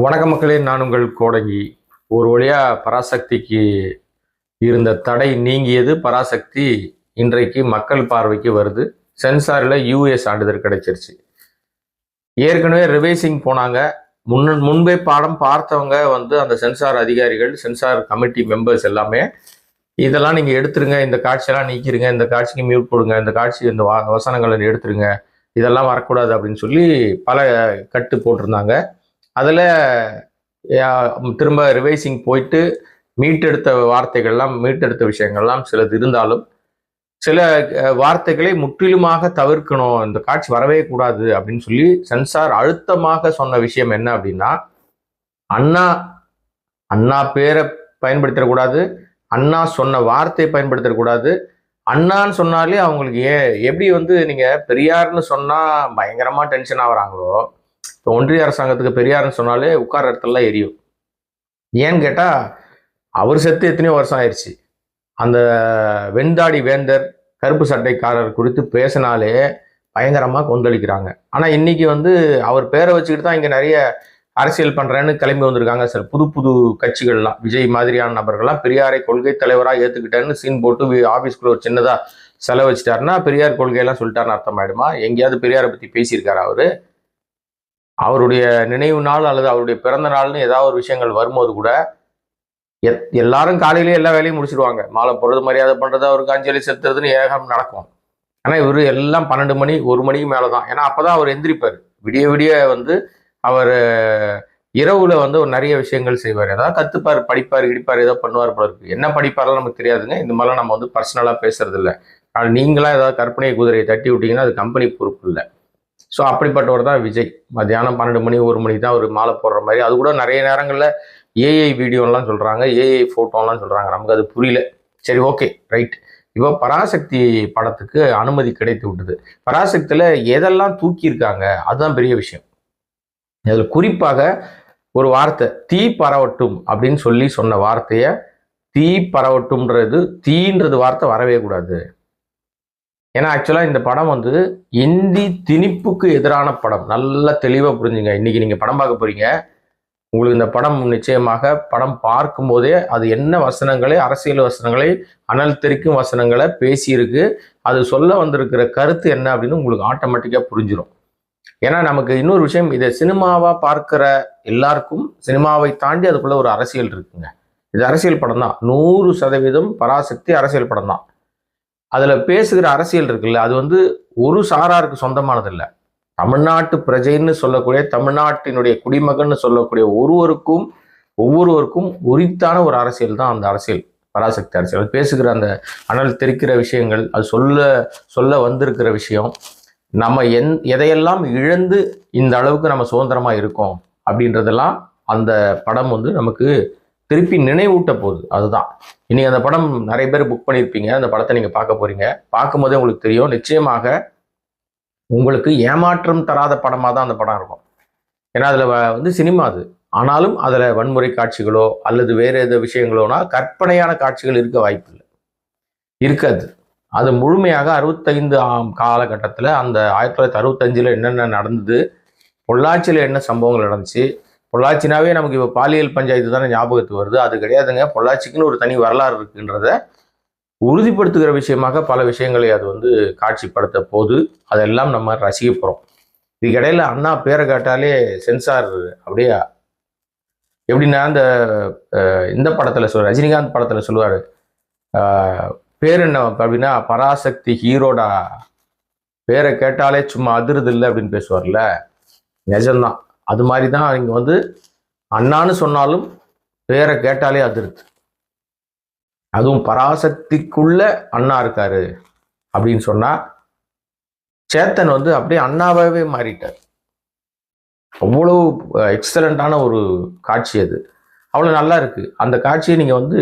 வணக்க மக்களே நான் உங்கள் கோடங்கி ஒரு வழியாக பராசக்திக்கு இருந்த தடை நீங்கியது. பராசக்தி இன்றைக்கு மக்கள் பார்வைக்கு வருது. சென்சாரில் யூஎஸ் சான்றிதழ் கிடைச்சிருச்சு. ஏற்கனவே ரிவைசிங் போனாங்க. முன்ன முன்பே பாடம் பார்த்தவங்க வந்து அந்த சென்சார் அதிகாரிகள் சென்சார் கமிட்டி மெம்பர்ஸ் எல்லாமே இதெல்லாம் நீங்கள் எடுத்துருங்க. இந்த காட்சியெல்லாம் நீக்கிருங்க. இந்த காட்சிக்கு மியூட் போடுங்க. இந்த காட்சி இந்த வா வசனங்களை எடுத்துருங்க. இதெல்லாம் வரக்கூடாது அப்படின்னு சொல்லி பல கட்டு போட்டிருந்தாங்க. அதில் திரும்ப ரிவைசிங் போயிட்டு மீட்டெடுத்த வார்த்தைகள்லாம் மீட்டெடுத்த விஷயங்கள்லாம் சிலது இருந்தாலும் சில வார்த்தைகளை முற்றிலுமாக தவிர்க்கணும் இந்த காட்சி வரவே கூடாது அப்படின்னு சொல்லி சென்சார் அழுத்தமாக சொன்ன விஷயம் என்ன அப்படின்னா அண்ணா அண்ணா பேரை பயன்படுத்திடக்கூடாது அண்ணா சொன்ன வார்த்தையை பயன்படுத்திடக்கூடாது அண்ணான்னு சொன்னாலே அவங்களுக்கு ஏ எப்படி வந்து நீங்கள் பெரியார்னு சொன்னால் பயங்கரமாக டென்ஷன் ஆகுறாங்களோ இப்போ ஒன்றிய அரசாங்கத்துக்கு பெரியார்னு சொன்னாலே உட்கார இடத்துலலாம் எரியும். ஏன்னு கேட்டால் அவர் செத்து எத்தனையோ வருஷம் ஆயிடுச்சு அந்த வெண்தாடி வேந்தர் கருப்பு சட்டைக்காரர் குறித்து பேசினாலே பயங்கரமாக கொந்தளிக்கிறாங்க. ஆனால் இன்றைக்கி வந்து அவர் பேரை வச்சுக்கிட்டு தான் இங்கே நிறைய அரசியல் பண்ணுறேன்னு கிளம்பி வந்திருக்காங்க. சார் புது புது கட்சிகள்லாம் விஜய் மாதிரியான நபர்கள்லாம் பெரியாரை கொள்கை தலைவராக ஏற்றுக்கிட்டேன்னு சீன் போட்டு ஆஃபீஸ்க்குள்ள ஒரு சின்னதாக செலவச்சிட்டாருன்னா பெரியார் கொள்கையெல்லாம் சொல்லிட்டாருன்னு அர்த்தமாயிடுமா? எங்கேயாவது பெரியாரை பற்றி பேசியிருக்காரு அவர்? அவருடைய நினைவு நாள் அல்லது அவருடைய பிறந்த நாள்னு ஏதாவது ஒரு விஷயங்கள் வரும்போது கூட எத்- எல்லாரும் காலையிலேயே எல்லா வேலையும் முடிச்சிடுவாங்க மாலை போடுறது மரியாதை பண்ணுறது அவருக்கு அஞ்சலி செலுத்துறதுன்னு ஏகம் நடக்கும். ஆனால் இவர் எல்லாம் பன்னெண்டு மணி ஒரு மணிக்கு மேலே தான் ஏன்னா அப்பதான் அவர் எந்திரிப்பார். விடிய விடிய வந்து அவர் இரவுல வந்து ஒரு நிறைய விஷயங்கள் செய்வார். ஏதாவது கத்துப்பார் படிப்பார் இடிப்பார் ஏதோ பண்ணுவார் போல இருக்கு. என்ன படிப்பாரெல்லாம் நமக்கு தெரியாதுங்க. இந்த மாதிரிலாம் நம்ம வந்து பர்சனலாக பேசுறது இல்லை ஆனால் நீங்களாம் ஏதாவது கற்பனை குதிரையை தட்டி விட்டீங்கன்னா அது கம்பெனி பொறுப்பு இல்லை. ஸோ அப்படிப்பட்டவர் தான் விஜய். மத்தியானம் பன்னெண்டு மணி ஒரு மணிக்கு தான் ஒரு மாலை போடுற மாதிரி. அது கூட நிறைய நேரங்களில் ஏஐ வீடியோலாம் சொல்கிறாங்க ஏஐ ஃபோட்டோலாம் சொல்கிறாங்க நமக்கு அது புரியல. சரி ஓகே ரைட் இப்போ பராசக்தி படத்துக்கு அனுமதி கிடைத்து விட்டது. பராசக்தியில் எதெல்லாம் தூக்கியிருக்காங்க அதுதான் பெரிய விஷயம். அதில் குறிப்பாக ஒரு வார்த்தை தீ பரவட்டும் அப்படின்னு சொல்லி சொன்ன வார்த்தையை தீ பரவட்டும்ன்றது தீன்றது வார்த்தை வரவே கூடாது. ஏன்னா ஆக்சுவலாக இந்த படம் வந்து இந்தி திணிப்புக்கு எதிரான படம். நல்லா தெளிவாக புரிஞ்சுங்க. இன்னைக்கு நீங்கள் படம் பார்க்க போகிறீங்க உங்களுக்கு இந்த படம் நிச்சயமாக படம் பார்க்கும்போதே அது என்ன வசனங்களை அரசியல் வசனங்களை அனல் தெரிக்கும் வசனங்களை பேசியிருக்கு. அது சொல்ல வந்திருக்கிற கருத்து என்ன அப்படின்னு உங்களுக்கு ஆட்டோமேட்டிக்காக புரிஞ்சிடும் ஏன்னா நமக்கு இன்னொரு விஷயம் இதை சினிமாவாக பார்க்குற எல்லாருக்கும் சினிமாவை தாண்டி அதுக்குள்ளே ஒரு அரசியல் இருக்குங்க. இது அரசியல் படம் தான் நூறு சதவீதம் பராசக்தி அரசியல் படம் தான் அதில் பேசுகிற அரசியல் இருக்குல்ல அது வந்து ஒரு சாராருக்கு சொந்தமானதில்லை. தமிழ்நாட்டு பிரஜைன்னு சொல்லக்கூடிய தமிழ்நாட்டினுடைய குடிமகன்னு சொல்லக்கூடிய ஒருவருக்கும் ஒவ்வொருவருக்கும் உரித்தான ஒரு அரசியல் தான் அந்த அரசியல் பராசக்தி அரசியல். அது பேசுகிற அந்த அனல் தெரிக்கிற விஷயங்கள் அது சொல்ல சொல்ல வந்திருக்கிற விஷயம். நம்ம எந் எதையெல்லாம் இழந்து இந்த அளவுக்கு நம்ம சுதந்திரமாக இருக்கோம் அப்படின்றதெல்லாம் அந்த படம் வந்து நமக்கு திருப்பி நினைவூட்ட போகுது. அதுதான். இனி அந்த படம் நிறைய பேர் புக் பண்ணியிருப்பீங்க. அந்த படத்தை நீங்கள் பார்க்க போறீங்க. பார்க்கும்போதே உங்களுக்கு தெரியும். நிச்சயமாக உங்களுக்கு ஏமாற்றம் தராத படமாக தான் அந்த படம் இருக்கும். ஏன்னா அதில் வந்து சினிமா அது. ஆனாலும் அதில் வன்முறை காட்சிகளோ அல்லது வேறு எது விஷயங்களோனா கற்பனையான காட்சிகள் இருக்க வாய்ப்பில்லை. இருக்காது. அது முழுமையாக அறுபத்தைந்து ஆம் காலகட்டத்தில் அந்த ஆயிரத்தி தொள்ளாயிரத்தி அறுபத்தஞ்சில் என்னென்ன நடந்தது பொள்ளாச்சியில் என்ன சம்பவங்கள் நடந்துச்சு பொள்ளாச்சினாவே நமக்கு இப்போ பாலியல் பஞ்சாயத்து தானே ஞாபகத்துக்கு வருது. அது கிடையாதுங்க. பொள்ளாச்சிக்குன்னு ஒரு தனி வரலாறு இருக்குன்றத உறுதிப்படுத்துகிற விஷயமாக பல விஷயங்களை அது வந்து காட்சிப்படுத்த போது அதெல்லாம் நம்ம ரசிக்க போகிறோம் இதுக்கிடையில் அண்ணா பேரை கேட்டாலே சென்சார் அப்படியே? எப்படின்னா இந்த இந்த படத்தில் சொல் ரஜினிகாந்த் படத்தில் சொல்லுவார். பேர் என்ன அப்படின்னா பராசக்தி ஹீரோடா. பேரை கேட்டாலே சும்மா அதிருது இல்லை அப்படின்னு பேசுவார்ல. நிஜம்தான். அது மாதிரி தான் இங்கே வந்து அண்ணான்னு சொன்னாலும் பேரை கேட்டாலே அதிருது அதுவும் பராசக்திக்குள்ள அண்ணா இருக்காரு அப்படின்னு சொன்னா சேத்தன் வந்து அப்படியே அண்ணாவாகவே மாறிட்டார். அவ்வளோ எக்ஸலண்ட்டான ஒரு காட்சி அது. அவ்வளோ நல்லா இருக்கு. அந்த காட்சியை நீங்கள் வந்து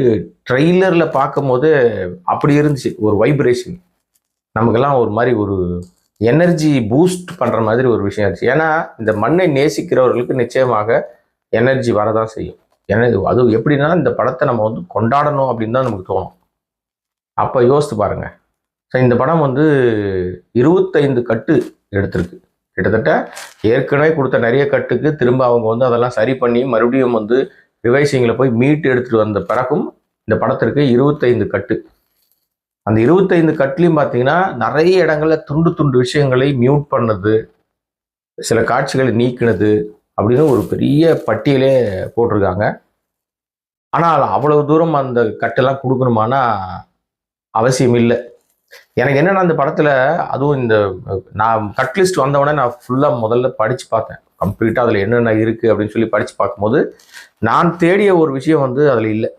ட்ரெய்லரில் பார்க்கும்போது அப்படி இருந்துச்சு. ஒரு வைப்ரேஷன் நமக்கெல்லாம் ஒரு மாதிரி ஒரு எனர்ஜி பூஸ்ட் பண்ணுற மாதிரி ஒரு விஷயம் இருந்துச்சு ஏன்னா இந்த மண்ணை நேசிக்கிறவர்களுக்கு நிச்சயமாக எனர்ஜி வரதான் செய்யும். ஏன்னா இது அது எப்படின்னா இந்த படத்தை நம்ம வந்து கொண்டாடணும் அப்படின்னு தான் நமக்கு தோணும். அப்போ யோசித்து பாருங்கள் ஸோ இந்த படம் வந்து இருபத்தைந்து கட்டு எடுத்திருக்கு. கிட்டத்தட்ட ஏற்கனவே கொடுத்த நிறைய கட்டுக்கு திரும்ப அவங்க வந்து அதெல்லாம் சரி பண்ணி மறுபடியும் வந்து ரிவைசிங்கில் போய் மீட்டு எடுத்துகிட்டு வந்த பிறகும் இந்த படத்திற்கு இருபத்தைந்து கட்டு அந்த இருபத்தைந்து கட்லையும் பார்த்தீங்கன்னா நிறைய இடங்கள்ல துண்டு துண்டு விஷயங்களை மியூட் பண்ணது சில காட்சிகளை நீக்கினது அப்படின்னு ஒரு பெரிய பட்டியலே போட்டிருக்காங்க. ஆனால் அவ்வளவு தூரம் அந்த கட்டெல்லாம் கொடுக்கணுமானா அவசியம் இல்லை. எனக்கு என்னென்னா அந்த படத்தில் அதுவும் இந்த நான் கட்லிஸ்ட் வந்தவொடனே நான் ஃபுல்லாக முதல்ல படித்து பார்த்தேன். கம்ப்ளீட்டாக அதில் என்னென்ன இருக்குது அப்படின்னு சொல்லி படித்து பார்க்கும்போது நான் தேடிய ஒரு விஷயம் வந்து அதில் இல்லை.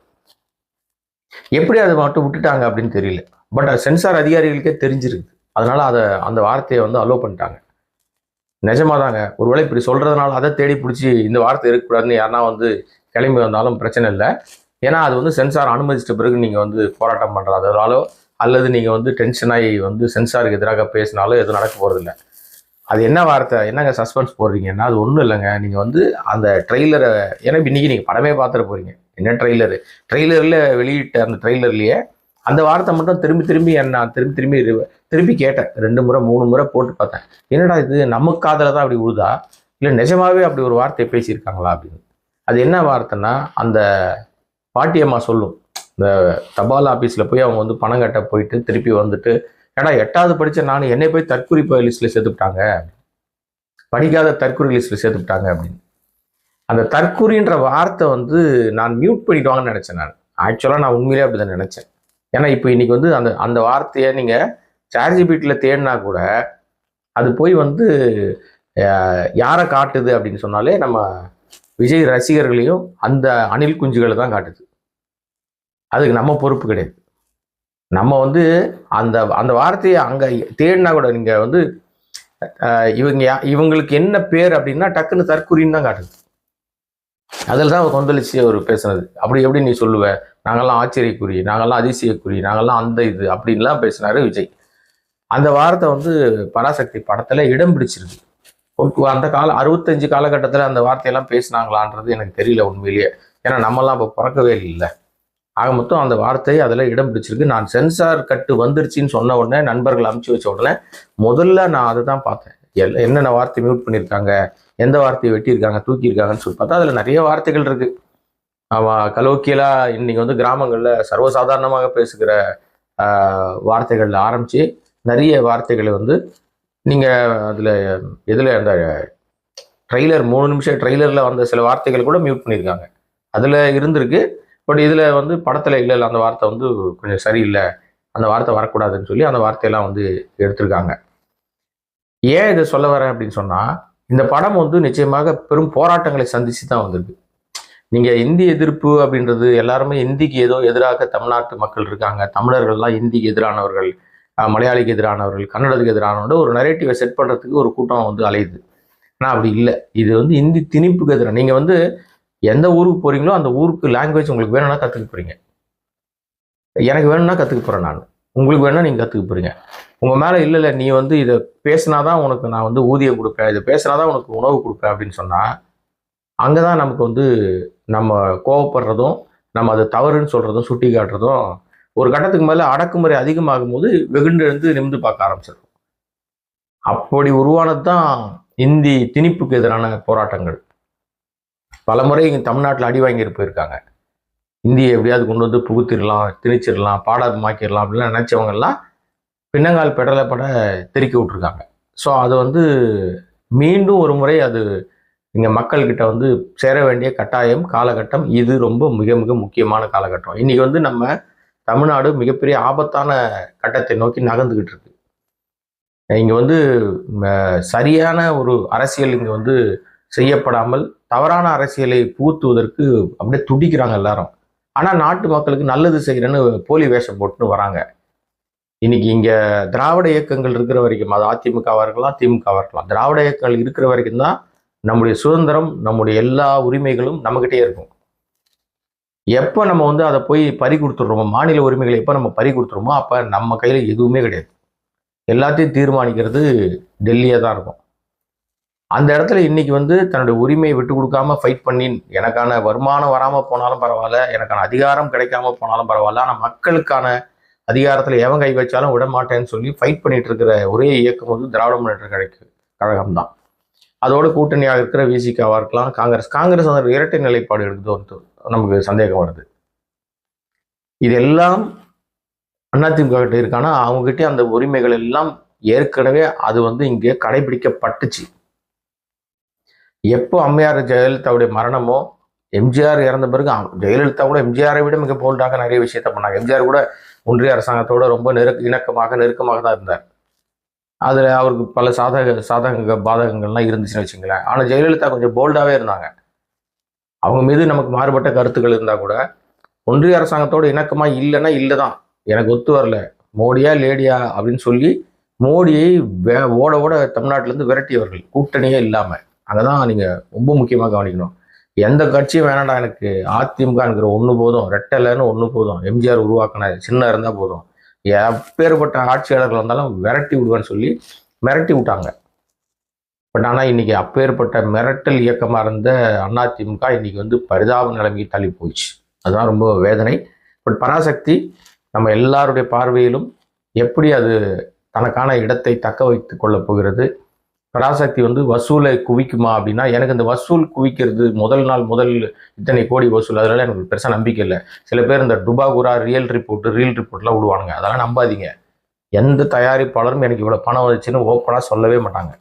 எப்படி அதை மட்டும் விட்டுட்டாங்க அப்படின்னு தெரியல. பட் சென்சார் அதிகாரிகளுக்கே தெரிஞ்சிருக்கு அதனால் அதை அந்த வார்த்தையை வந்து அலோவ் பண்ணிட்டாங்க. நிஜமாதாங்க. ஒருவேளை இப்படி சொல்கிறதுனால அதை தேடி பிடிச்சி இந்த வார்த்தை இருக்கக்கூடாதுன்னு யாருன்னா வந்து கிளம்பி வந்தாலும் பிரச்சனை இல்லை. ஏன்னா அது வந்து சென்சார் அனுமதிச்சிட்ட பிறகு நீங்கள் வந்து போராட்டம் பண்ணுறதாலோ அல்லது நீங்கள் வந்து டென்ஷனாகி வந்து சென்சாருக்கு எதிராக பேசினாலோ எதுவும் நடக்க போகிறதில்ல அது என்ன வார்த்தை? என்னங்க சஸ்பென்ஸ் போடுறீங்கன்னா அது ஒன்றும் இல்லைங்க. நீங்கள் வந்து அந்த ட்ரெய்லரை ஏன்னா இன்னைக்கு நீங்கள் படமே பார்த்துட்டு போகிறீங்க என்ன ட்ரெய்லரு ட்ரெய்லரில் வெளியிட்ட அந்த ட்ரெய்லர்லேயே அந்த வார்த்தை மட்டும் திரும்பி திரும்பி என்ன நான் திரும்பி திரும்பி திரும்பி கேட்டேன். ரெண்டு முறை மூணு முறை போட்டு பார்த்தேன். என்னடா இது? நம்ம காதில் தான் அப்படி உழுதா? இல்லை நிஜமாவே அப்படி ஒரு வார்த்தையை பேசியிருக்காங்களா அப்படின்னு. அது என்ன வார்த்தைன்னா அந்த பாட்டியம்மா சொல்லும். இந்த தபால் ஆஃபீஸில் போய் அவங்க வந்து பணம் கட்ட போயிட்டு திருப்பி வந்துட்டு ஏடா எட்டாவது படித்த நான் என்னை போய் தற்குறிப்பு லிஸ்ட்டில் சேர்த்துட்டாங்க படிக்காத தற்குறி லிஸ்ட்டில் சேர்த்துட்டாங்க அப்படின்னு. அந்த தற்குறின்ற வார்த்தை வந்து நான் மியூட் பண்ணிடுவாங்கன்னு நினச்சேன் நான். ஆக்சுவலாக நான் உண்மையிலே அப்படி தான் நினச்சேன். ஏன்னா இப்போ இன்றைக்கி வந்து அந்த அந்த வார்த்தையை நீங்கள் சார்ஜிபிட்டியில் தேடினா கூட அது போய் வந்து யாரை காட்டுது அப்படின்னு சொன்னாலே நம்ம விஜய் ரசிகர்களையும் அந்த அணில் குஞ்சுகளை தான் காட்டுது. அதுக்கு நம்ம பொறுப்பு கிடையாது. நம்ம வந்து அந்த அந்த வார்த்தையை அங்கே தேடினா கூட நீங்கள் வந்து இவங்க யா- இவங்களுக்கு என்ன பேர் அப்படின்னா டக்குன்னு தற்குறின்னு தான் காட்டுது. அதில் தான் அவர் கொந்தளிச்சு அவர் பேசுனது. அப்படி எப்படி நீ சொல்லுவ? நாங்கள்லாம் ஆச்சரியக்குறி நாங்கள்லாம் அதிசயக்குறி நாங்கள்லாம் அந்த இது அப்படின்லாம் பேசினாரு விஜய். அந்த வார்த்தை வந்து பராசக்தி படத்தில் இடம் பிடிச்சிருக்கு. அந்த கால அறுபத்தஞ்சு காலகட்டத்தில் அந்த வார்த்தையெல்லாம் பேசினாங்களான்றது எனக்கு தெரியல உண்மையிலேயே. ஏன்னா நம்மலாம் இப்போ பிறக்கவே இல்லை. ஆக மொத்தம் அந்த வார்த்தை அதில் இடம் பிடிச்சிருக்கு. நான் சென்சார் கட்டு வந்துருச்சின்னு சொன்ன உடனே நண்பர்கள் அமுச்சு வச்ச உடனே முதல்ல நான் அதை தான் பார்த்தேன். எல் என்னென்ன வார்த்தை மியூட் பண்ணியிருக்காங்க எந்த வார்த்தையை வெட்டியிருக்காங்க தூக்கியிருக்காங்கன்னு சொல்லி பார்த்தா அதில் நிறைய வார்த்தைகள் இருக்குது அவன் கலோக்கியலாக இன்றைக்கி வந்து கிராமங்களில் சர்வசாதாரணமாக பேசுகிற வார்த்தைகளில் ஆரம்பித்து நிறைய வார்த்தைகளை வந்து நீங்கள் அதில் எதில் அந்த ட்ரெய்லர் மூணு நிமிஷம் ட்ரெய்லரில் வந்த சில வார்த்தைகள் கூட மியூட் பண்ணியிருக்காங்க அதில் இருந்திருக்கு பட் இதில் வந்து படத்தில் இல்லை இல்லை அந்த வார்த்தை வந்து கொஞ்சம் சரியில்லை அந்த வார்த்தை வரக்கூடாதுன்னு சொல்லி அந்த வார்த்தையெல்லாம் வந்து எடுத்திருக்காங்க. ஏன் இதை சொல்ல வரேன் அப்படின்னு சொன்னால் இந்த படம் வந்து நிச்சயமாக பெரும் போராட்டங்களை சந்தித்து தான் வந்திருக்கு. நீங்கள் இந்தி எதிர்ப்பு அப்படின்றது எல்லாருமே இந்திக்கு ஏதோ எதிராக தமிழ்நாட்டு மக்கள் இருக்காங்க. தமிழர்கள்லாம் இந்திக்கு எதிரானவர்கள் மலையாளிக்கு எதிரானவர்கள் கன்னடத்துக்கு எதிரானவர்கள் ஒரு நரேட்டிவை செட் பண்ணுறதுக்கு ஒரு கூட்டம் வந்து அலையுது. ஆனால் அப்படி இல்லை. இது வந்து இந்தி திணிப்புக்கு எதிராக நீங்கள் வந்து எந்த ஊருக்கு போகிறீங்களோ அந்த ஊருக்கு லாங்குவேஜ் உங்களுக்கு வேணும்னா கற்றுக்க போறீங்க. எனக்கு வேணும்னா கற்றுக்க போகிறேன் நான். உங்களுக்கு வேணும்னா நீங்கள் கற்றுக்க போறீங்க. உங்கள் மேலே இல்லை இல்லை நீ வந்து இதை பேசினா தான் உனக்கு நான் வந்து ஊதியம் கொடுப்பேன். இதை பேசினா தான் உனக்கு உணவு கொடுப்பேன் அப்படின்னு சொன்னால் அங்கே தான் நமக்கு வந்து நம்ம கோவப்படுறதும் நம்ம அது தவறுன்னு சொல்கிறதும் சுட்டி காட்டுறதும் ஒரு கட்டத்துக்கு மேலே அடக்குமுறை அதிகமாகும் போது வெகுண்டு எழுந்து நிமிந்து பார்க்க ஆரம்பிச்சிடும். அப்படி உருவானது தான் இந்தி திணிப்புக்கு எதிரான போராட்டங்கள். பலமுறை இங்கே தமிழ்நாட்டில் அடி வாங்கிட்டு போயிருக்காங்க. இந்தியை எப்படியாவது கொண்டு வந்து புகுத்திடலாம் திணிச்சிடலாம் பாடாது அப்படிலாம் நினைச்சவங்க எல்லாம் பின்னங்கால் பெடலை பட தெறிக்க விட்ருக்காங்க ஸோ அது வந்து மீண்டும் ஒரு முறை அது இங்கே மக்கள்கிட்ட வந்து சேர வேண்டிய கட்டாயம் காலகட்டம். இது ரொம்ப மிக மிக முக்கியமான காலகட்டம். இன்றைக்கி வந்து நம்ம தமிழ்நாடு மிகப்பெரிய ஆபத்தான கட்டத்தை நோக்கி நகர்ந்துக்கிட்டு இருக்கு. இங்கே வந்து சரியான ஒரு அரசியல் இங்கே வந்து செய்யப்படாமல் தவறான அரசியலை புகுத்துவதற்கு அப்படியே துடிக்கிறாங்க எல்லாரும். ஆனால் நாட்டு மக்களுக்கு நல்லது செய்கிறேன்னு போலி வேஷம் போட்டுன்னு வராங்க. இன்னைக்கு இங்கே திராவிட இயக்கங்கள் இருக்கிற வரைக்கும் அது அதிமுகவாக இருக்கலாம் திமுகவாக இருக்கலாம். திராவிட இயக்கங்கள் இருக்கிற வரைக்கும் தான் நம்முடைய சுதந்திரம் நம்முடைய எல்லா உரிமைகளும் நம்மகிட்டே இருக்கும். எப்போ நம்ம வந்து அதை போய் பறி கொடுத்துட்றோமோ மாநில உரிமைகளை எப்போ நம்ம பறி கொடுத்துருமோ அப்போ நம்ம கையில் எதுவுமே கிடையாது. எல்லாத்தையும் தீர்மானிக்கிறது டெல்லியாக தான் இருக்கும். அந்த இடத்துல இன்னைக்கு வந்து தன்னுடைய உரிமையை விட்டு கொடுக்காம ஃபைட் பண்ணி எனக்கான வருமானம் வராமல் போனாலும் பரவாயில்ல எனக்கான அதிகாரம் கிடைக்காம போனாலும் பரவாயில்ல ஆனால் மக்களுக்கான அதிகாரத்தில் எவன் கை வச்சாலும் விட மாட்டேன்னு சொல்லி ஃபைட் பண்ணிட்டு இருக்கிற ஒரே இயக்கம் வந்து திராவிட முன்னேற்ற கழக கழகம் தான் அதோட கூட்டணியாக இருக்கிற விசிகாவாக இருக்கலாம் காங்கிரஸ். காங்கிரஸ் அந்த இரட்டை நிலைப்பாடு எடுக்குதோ நமக்கு சந்தேகம் வருது. இதெல்லாம் அதிமுக கிட்ட இருக்கானா அவங்ககிட்ட அந்த உரிமைகள் எல்லாம் ஏற்கனவே அது வந்து இங்கே கடைபிடிக்கப்பட்டுச்சு. எப்போ அம்மையார் ஜெயலலிதாவுடைய மரணமோ எம்ஜிஆர் இறந்த பிறகு ஜெயலலிதா கூட எம்ஜிஆரை விட மிக போல்டாக நிறைய விஷயத்த பண்ணாங்க. எம்ஜிஆர் கூட ஒன்றிய அரசாங்கத்தோடு ரொம்ப நெருக்க இணக்கமாக நெருக்கமாக தான் இருந்தார். அதில் அவருக்கு பல சாதக சாதக பாதகங்கள்லாம் இருந்துச்சுன்னு வச்சுங்களேன். ஆனால் ஜெயலலிதா கொஞ்சம் போல்டாகவே இருந்தாங்க. அவங்க மீது நமக்கு மாறுபட்ட கருத்துக்கள் இருந்தால் கூட ஒன்றிய அரசாங்கத்தோடு இணக்கமாக இல்லைன்னா இல்லை தான். எனக்கு ஒத்து வரல. மோடியா லேடியா அப்படின்னு சொல்லி மோடியை வே- ஓட ஓட தமிழ்நாட்டிலேருந்து விரட்டியவர்கள். கூட்டணியே இல்லாமல் அங்கே தான் நீங்கள் ரொம்ப முக்கியமாக கவனிக்கணும். எந்த கட்சியும் வேணாடா எனக்கு? அதிமுகங்கிற ஒன்று போதும். ரெட்டலைன்னு ஒன்று போதும். எம்ஜிஆர் உருவாக்கின சின்ன இருந்தால் போதும். எப்பேற்பட்ட ஆட்சியாளர்கள் வந்தாலும் விரட்டி விடுவேன்னு சொல்லி மிரட்டி விட்டாங்க. பட் ஆனால் இன்னைக்கு அப்பேற்பட்ட மிரட்டல் இயக்கமாக இருந்த அதிமுக இன்னைக்கு வந்து பரிதாப நிலைமைக்கு தள்ளி போயிடுச்சு. அதுதான் ரொம்ப வேதனை. பட் பராசக்தி நம்ம எல்லாருடைய பார்வையிலும் எப்படி அது தனக்கான இடத்தை தக்க வைத்து கொள்ளப் போகிறது? பராசக்தி வந்து வசூலை குவிக்குமா அப்படின்னா எனக்கு இந்த வசூல் குவிக்கிறது முதல் நாள் முதல் இத்தனை கோடி வசூல். அதனால எனக்கு பெருசாக நம்பிக்கை இல்லை. சில பேர் இந்த டுபாகுரா ரியல் ரிப்போர்ட் ரீல் ரிப்போர்ட்லாம் விடுவானுங்க. அதெல்லாம் நம்பாதீங்க. எந்த தயாரிப்பாளரும் எனக்கு இவ்வளோ பணம் வந்துச்சுன்னு ஓப்பனாக சொல்லவே மாட்டாங்க.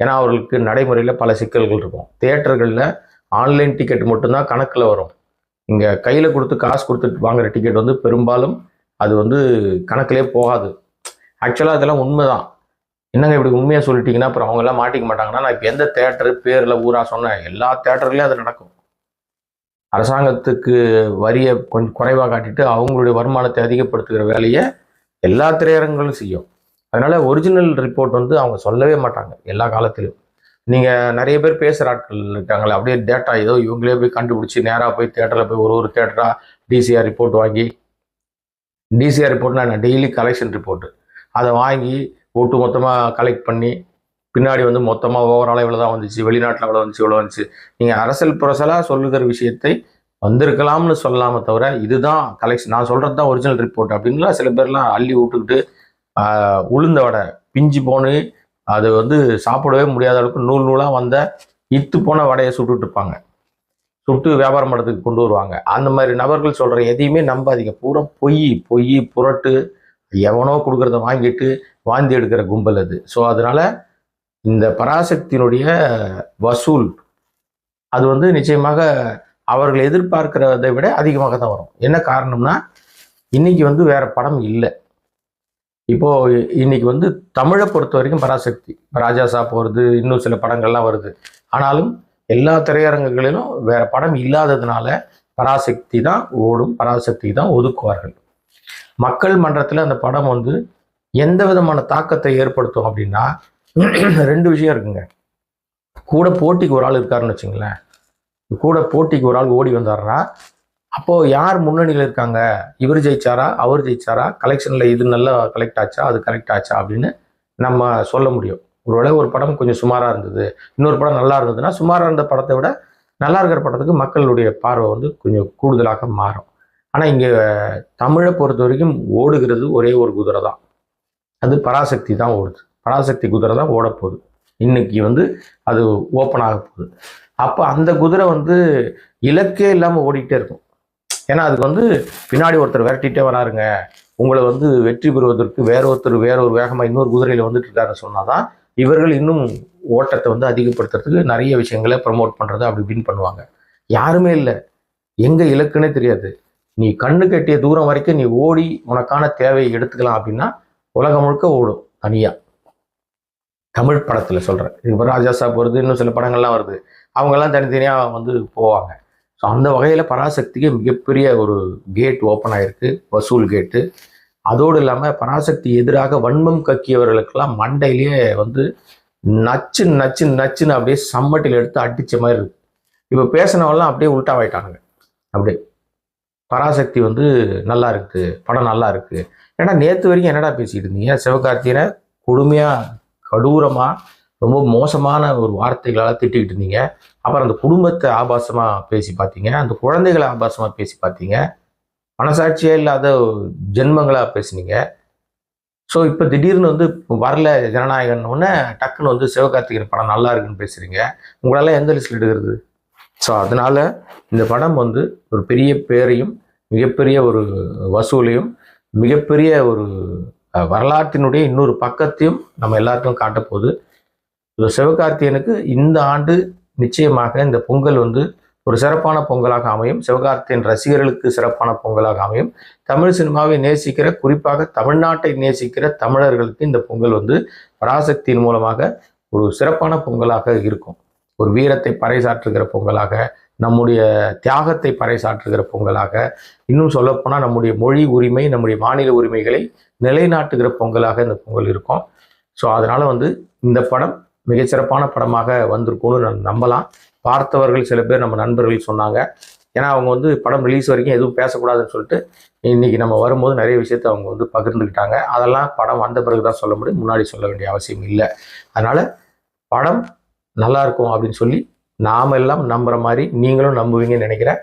ஏன்னா அவர்களுக்கு நடைமுறையில் பல சிக்கல்கள் இருக்கும். தேட்டர்களில் ஆன்லைன் டிக்கெட் மட்டும்தான் கணக்கில் வரும். இங்கே கையில் கொடுத்து காசு கொடுத்து வாங்குகிற டிக்கெட் வந்து பெரும்பாலும் அது வந்து கணக்கிலே போகாது. ஆக்சுவலாக அதெல்லாம் உண்மைதான். என்னங்க இப்படி உண்மையாக சொல்லிட்டீங்கன்னா? அப்புறம் அவங்க எல்லாம் மாட்டிக்க மாட்டாங்கன்னா நான் இப்போ எந்த தேட்டரு பேரில் ஊராக சொன்னேன். எல்லா தேட்டர்லேயும் அது நடக்கும். அரசாங்கத்துக்கு வரியை கொஞ்சம் குறைவாக காட்டிட்டு அவங்களுடைய வருமானத்தை அதிகப்படுத்துகிற வேலையை எல்லா திரையரங்களும் செய்யும். அதனால் ஒரிஜினல் ரிப்போர்ட் வந்து அவங்க சொல்லவே மாட்டாங்க எல்லா காலத்திலும். நீங்கள் நிறைய பேர் பேசுகிற ஆட்கள் இருக்காங்களே அப்படியே டேட்டா ஏதோ இவங்களே போய் கண்டுபிடிச்சி நேராக போய் தேட்டரில் போய் ஒரு ஒரு தேட்டராக டிசிஆர் ரிப்போர்ட் வாங்கி டிசிஆர் ரிப்போர்ட்னா என்ன? டெய்லி கலெக்ஷன் ரிப்போர்ட்டு அதை வாங்கி ஒட்டு மொத்தமாக கலெக்ட் பண்ணி பின்னாடி வந்து மொத்தமாக ஓவரால் இவ்வளோ தான் வந்துச்சு வெளிநாட்டில் இவ்வளோ வந்துச்சு இவ்வளோ வந்துச்சு. நீங்கள் அரசியல் புரசலாக சொல்லுகிற விஷயத்தை வந்திருக்கலாம்னு சொல்லாமல் தவிர இதுதான் கலெக்ஷன் நான் சொல்கிறது தான் ஒரிஜினல் ரிப்போர்ட் அப்படின்லாம் சில பேர்லாம் அள்ளி விட்டுக்கிட்டு உளுந்த வடை பிஞ்சு போனு அது வந்து சாப்பிடவே முடியாத அளவுக்கு நூல் நூலாக வந்த இத்து போன வடையை சுட்டுட்டு இருப்பாங்க. சுட்டு வியாபாரம் பண்ணுறதுக்கு கொண்டு வருவாங்க. அந்த மாதிரி நபர்கள் சொல்கிற எதையுமே நம்பாதீங்க. பூரா பொய் பொய் புரட்டு எவனோ கொடுக்குறத வாங்கிட்டு வாந்தி எடுக்கிற கும்பல் அது. ஸோ அதனால் இந்த பராசக்தியினுடைய வசூல் அது வந்து நிச்சயமாக அவர்கள் எதிர்பார்க்கிறதை விட அதிகமாக தான் வரும். என்ன காரணம்னா இன்னைக்கு வந்து வேற படம் இல்லை. இப்போ இன்னைக்கு வந்து தமிழை பொறுத்த வரைக்கும் பராசக்தி. ராஜாசா போகிறது இன்னும் சில படங்கள்லாம் வருது. ஆனாலும் எல்லா திரையரங்குகளிலும் வேற படம் இல்லாததுனால பராசக்தி தான் ஓடும் பராசக்தி தான் ஒதுக்குவார்கள். மக்கள் மன்றத்தில் அந்த படம் வந்து எந்த விதமான தாக்கத்தை ஏற்படுத்தும் அப்படின்னா ரெண்டு விஷயம் இருக்குங்க. கூட போட்டிக்கு ஒரு ஆள் இருக்காருன்னு வச்சுங்களேன். கூட போட்டிக்கு ஒரு ஆள் ஓடி வந்தாருன்னா அப்போது யார் முன்னணியில் இருக்காங்க? இவர் ஜெயிச்சாரா? அவர் ஜெயிச்சாரா? கலெக்ஷனில் இது நல்லா கலெக்ட் ஆச்சா? அது கலெக்ட் ஆச்சா? அப்படின்னு நம்ம சொல்ல முடியும். ஒருவேளை ஒரு படம் கொஞ்சம் சுமாராக இருந்தது. இன்னொரு படம் நல்லா இருந்ததுன்னா சுமாராக இருந்த படத்தை விட நல்லா இருக்கிற படத்துக்கு மக்களுடைய பார்வை வந்து கொஞ்சம் கூடுதலாக மாறும். ஆனால் இங்கே தமிழை பொறுத்த வரைக்கும் ஓடுகிறது ஒரே ஒரு குதிரை தான். அது பராசக்தி தான் ஓடுது. பராசக்தி குதிரை தான் ஓடப்போகுது இன்னைக்கு வந்து அது ஓப்பன் ஆக போகுது. அப்போ அந்த குதிரை வந்து இலக்கே இல்லாமல் ஓடிக்கிட்டே இருக்கும். ஏன்னா அதுக்கு வந்து பின்னாடி ஒருத்தர் விரட்டிகிட்டே வராருங்க. உங்களை வந்து வெற்றி பெறுவதற்கு வேற ஒருத்தர் வேற ஒரு வேகமாக இன்னொரு குதிரையில் வந்துட்டு இருக்காருன்னு சொன்னாதான் இவர்கள் இன்னும் ஓட்டத்தை வந்து அதிகப்படுத்துறதுக்கு நிறைய விஷயங்களை ப்ரமோட் பண்ணுறது அப்படி இப்படின்னு பண்ணுவாங்க. யாருமே இல்லை. எங்கே இலக்குன்னே தெரியாது. நீ கண்ணு கட்டிய தூரம் வரைக்கும் நீ ஓடி உனக்கான தேவையை எடுத்துக்கலாம் அப்படின்னா உலகம் முழுக்க ஓடும் தனியாக தமிழ் படத்தில் சொல்கிறேன் இப்போ ராஜாசா வருது இன்னும் சில படங்கள்லாம் வருது. அவங்கெல்லாம் தனித்தனியாக வந்து போவாங்க. ஸோ அந்த வகையில் பராசக்திக்கு மிகப்பெரிய ஒரு கேட் ஓப்பன் ஆகிருக்கு வசூல் கேட்டு அதோடு இல்லாமல் பராசக்தி எதிராக வன்மம் கக்கியவர்களுக்கெல்லாம் மண்டையிலேயே வந்து நச்சு நச்சு நச்சுன்னு அப்படியே சம்மட்டில் எடுத்து அடித்த மாதிரி இருக்குது இப்போ பேசினவெல்லாம் அப்படியே உல்ட்டாவாயிட்டானுங்க அப்படியே பராசக்தி வந்து நல்லா இருக்கு படம் நல்லா இருக்கு. ஏன்னா நேற்று வரைக்கும் என்னடா பேசிட்டு இருந்தீங்க? சிவகார்த்தியனை கொடுமையாக கடூரமாக ரொம்ப மோசமான ஒரு வார்த்தைகளால் திட்டிக்கிட்டு இருந்தீங்க. அப்புறம் அந்த குடும்பத்தை ஆபாசமாக பேசி பார்த்தீங்க. அந்த குழந்தைகளை ஆபாசமாக பேசி பார்த்தீங்க. மனசாட்சியே இல்லாத ஜென்மங்களாக பேசுனீங்க. ஸோ இப்போ திடீர்னு வந்து வரல ஜனநாயகன் ஒன்று டக்குன்னு வந்து சிவகார்த்திகேயன் படம் நல்லா இருக்குன்னு பேசுகிறீங்க உங்களால் எந்த லிஸ்ட்டில் எடுக்கிறது? ஸோ அதனால் இந்த படம் வந்து ஒரு பெரிய பேரையும் மிகப்பெரிய ஒரு வசூலையும் மிகப்பெரிய ஒரு வரலாற்றினுடைய இன்னொரு பக்கத்தையும் நம்ம எல்லாருக்கும் காட்டப்போகுது. இந்த சிவகார்த்திகேயனுக்கு இந்த ஆண்டு நிச்சயமாக இந்த பொங்கல் வந்து ஒரு சிறப்பான பொங்கலாக அமையும். சிவகார்த்தியன் ரசிகர்களுக்கு சிறப்பான பொங்கலாக அமையும். தமிழ் சினிமாவை நேசிக்கிற குறிப்பாக தமிழ்நாட்டை நேசிக்கிற தமிழர்களுக்கு இந்த பொங்கல் வந்து பராசக்தியின் மூலமாக ஒரு சிறப்பான பொங்கலாக இருக்கும். ஒரு வீரத்தை பறைசாற்றுகிற பொங்கலாக நம்முடைய தியாகத்தை பறைசாற்றுகிற பொங்கலாக இன்னும் சொல்லப்போனால் நம்முடைய மொழி உரிமை நம்முடைய மாநில உரிமைகளை நிலைநாட்டுகிற பொங்கலாக இந்த பொங்கல் இருக்கும். ஸோ அதனால் வந்து இந்த படம் மிகச்சிறப்பான படமாக வந்திருக்கும்னு நான் நம்பலாம். பார்த்தவர்கள் சில பேர் நம்ம நண்பர்கள் சொன்னாங்க. ஏன்னா அவங்க வந்து படம் ரிலீஸ் வரைக்கும் எதுவும் பேசக்கூடாதுன்னு சொல்லிட்டு இன்றைக்கி நம்ம வரும்போது நிறைய விஷயத்தை அவங்க வந்து பகிர்ந்துக்கிட்டாங்க. அதெல்லாம் படம் வந்த பிறகு தான் சொல்ல முடியும். முன்னாடி சொல்ல வேண்டிய அவசியம் இல்லை. அதனால் படம் நல்லா இருக்கும் அப்படின்னு சொல்லி நாம எல்லாம் நம்புற மாதிரி நீங்களும் நம்புவீங்கன்னு நினைக்கிறேன்.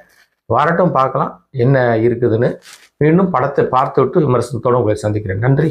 வரட்டும் பார்க்கலாம் என்ன இருக்குதுன்னு. மீண்டும் படத்தை பார்த்து விட்டு விமர்சனத்தோடு உங்களை சந்திக்கிறேன். நன்றி.